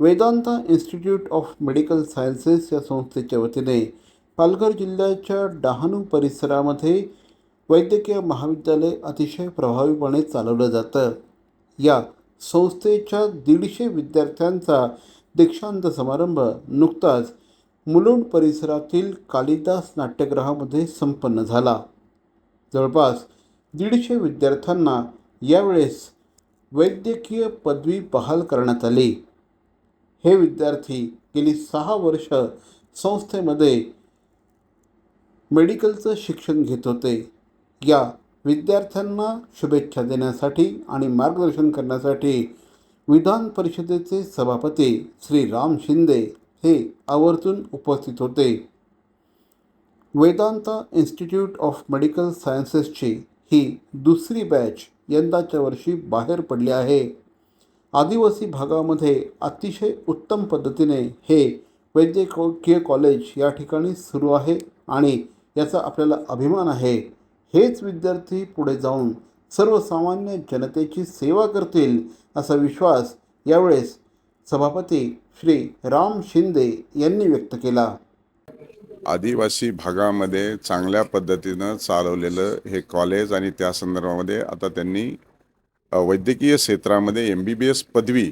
Vedanta Institute of Medical Sciences या संस्थेच्या वतीने पालघर जिल्ह्याच्या डहाणू परिसरामध्ये वैद्यकीय महाविद्यालय अतिशय प्रभावीपणे चालवलं जातं. या संस्थेच्या दीडशे विद्यार्थ्यांचा दीक्षांत समारंभ नुकताच मुलुंड परिसरातील कालिदास नाट्यगृहामध्ये संपन्न झाला. जवळपास दीडशे विद्यार्थ्यांना यावेळेस वैद्यकीय पदवी बहाल करण्यात आली. हे विद्यार्थी गेली सहा वर्ष संस्थेमध्ये मेडिकलचं शिक्षण घेत होते. या विद्यार्थ्यांना शुभेच्छा देण्यासाठी आणि मार्गदर्शन करण्यासाठी विधान परिषदेचे सभापती श्री राम शिंदे हे आवर्जून उपस्थित होते. वेदांता इन्स्टिट्यूट ऑफ मेडिकल सायन्सेसची ही दुसरी बॅच यंदाच्या वर्षी बाहेर पडली आहे. आदिवासी भागामध्ये अतिशय उत्तम पद्धतीने हे वैद्यकीय कॉलेज या ठिकाणी सुरू आहे आणि याचा आपल्याला अभिमान आहे. हेच विद्यार्थी पुढे जाऊन सर्वसामान्य जनतेची सेवा करतील असा विश्वास यावेळेस सभापती श्री राम शिंदे यांनी व्यक्त केला. आदिवासी भागामध्ये चांगल्या पद्धतीनं चालवलेलं हे कॉलेज आणि त्या संदर्भामध्ये आता त्यांनी वैद्यकीय क्षेत्रामध्ये एम बी बी एस पदवी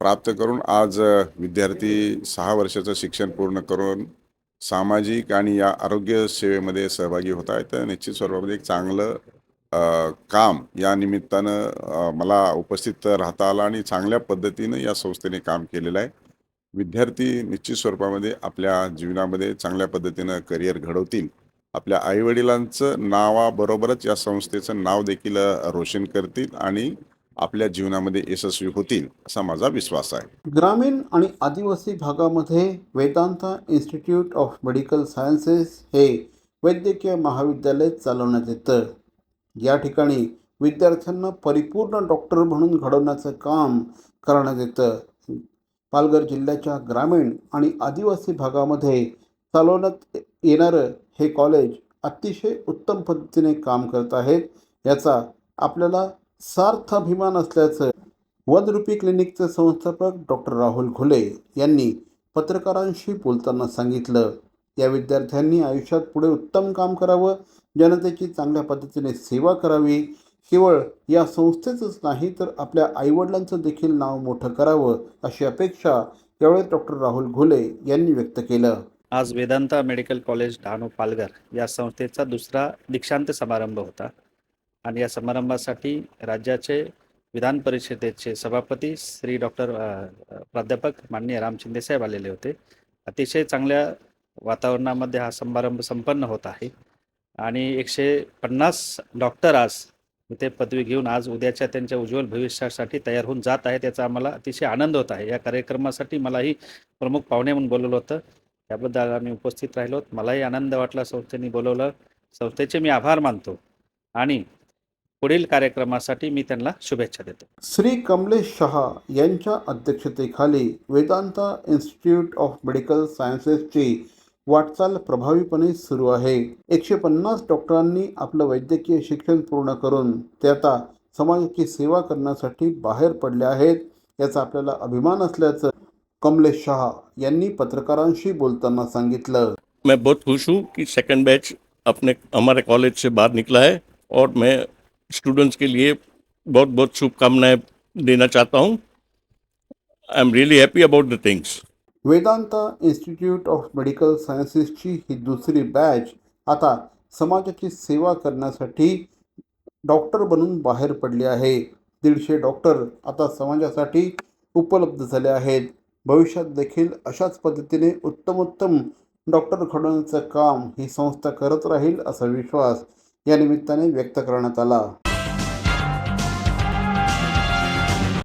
प्राप्त करून आज विद्यार्थी सहा वर्षाचं शिक्षण पूर्ण करून सामाजिक आणि या आरोग्य सेवेमध्ये सहभागी होत आहेत. तर निश्चित स्वरूपामध्ये एक चांगलं काम या निमित्तानं मला उपस्थित राहता आलं आणि चांगल्या पद्धतीनं या संस्थेने काम केलेलं आहे. विद्यार्थी निश्चित स्वरूपामध्ये आपल्या जीवनामध्ये चांगल्या पद्धतीनं करिअर घडवतील. आपल्या आईवडिलांचं नावाबरोबरच या संस्थेचं नाव देखील रोशन करतील आणि आपल्या जीवनामध्ये यशस्वी होतील असा माझा विश्वास आहे. ग्रामीण आणि आदिवासी भागामध्ये Vedanta Institute of Medical Sciences हे वैद्यकीय महाविद्यालय चालवण्यात येतं. या ठिकाणी विद्यार्थ्यांना परिपूर्ण डॉक्टर म्हणून घडवण्याचं काम करण्यात येतं. पालघर जिल्ह्याच्या ग्रामीण आणि आदिवासी भागामध्ये चालवण्यात येणारं हे कॉलेज अतिशय उत्तम पद्धतीने काम करत आहे. याचा आपल्याला सार्थ अभिमान असल्याचं वनरूपी क्लिनिकचे संस्थापक डॉक्टर राहुल घुले यांनी पत्रकारांशी बोलताना सांगितलं. या विद्यार्थ्यांनी आयुष्यात पुढे उत्तम काम करावं जनतेची चांगल्या पद्धतीने सेवा करावी. केवळ या संस्थेचंच नाही तर आपल्या आईवडिलांचं देखील नाव मोठं करावं अशी अपेक्षा यावेळी डॉक्टर राहुल घुले यांनी व्यक्त केलं. आज वेदांता मेडिकल कॉलेज डहाणू पालघर या संस्थेचा दुसरा दीक्षांत समारंभ होता. आणि या समारंभासाठी राज्याचे विधान परिषदेचे सभापती श्री डॉक्टर प्राध्यापक माननीय राम साहेब आलेले होते. अतिशय चांगल्या वातावरणामध्ये हा समारंभ संपन्न होत आहे. आणि एकशे पन्नास डॉक्टर आज इथे पदवी घेऊन आज उद्याच्या त्यांच्या उज्ज्वल भविष्यासाठी तयार होऊन जात आहेत याचा आम्हाला अतिशय आनंद होत आहे. या कार्यक्रमासाठी मलाही प्रमुख पाहुणे म्हणून बोलवलं होतं. त्याबद्दल आम्ही उपस्थित राहिलो मलाही आनंद वाटला संस्थेने बोलवलं. संस्थेचे मी आभार मानतो आणि पुढील कार्यक्रमासाठी मी त्यांना शुभेच्छा देतो. श्री कमलेश शहा यांच्या अध्यक्षतेखाली वेदांता इन्स्टिट्यूट ऑफ मेडिकल सायन्सेसची वाटचाल प्रभावीपणे सुरू आहे. एकशे पन्नास डॉक्टरांनी आपलं वैद्यकीय शिक्षण पूर्ण करून ते आता समाजाची सेवा करण्यासाठी बाहेर पडले आहेत याचा आपल्याला अभिमान असल्याचं कमलेश शहा यांनी पत्रकारांशी बोलताना सांगितलं. मैं बहुत खुश हूँ कि सेकंड बैच अपने हमारे कॉलेज से बाहर निकला है और मैं स्टूडेंट्स के लिए बहुत बहुत शुभकामनाएं देना चाहता हूँ। I am really happy about the things Vedanta Institute of Medical सायन्सेसची ही दुसरी बॅच आता समाजाची सेवा करण्यासाठी डॉक्टर बनून बाहेर पडली आहे. दीडशे डॉक्टर आता समाजासाठी उपलब्ध झाले आहेत. भविष्यात देखील अशाच पद्धतीने उत्तमोत्तम डॉक्टर घडवण्याचं काम ही संस्था करत राहील असा विश्वास या निमित्ताने व्यक्त करण्यात आला.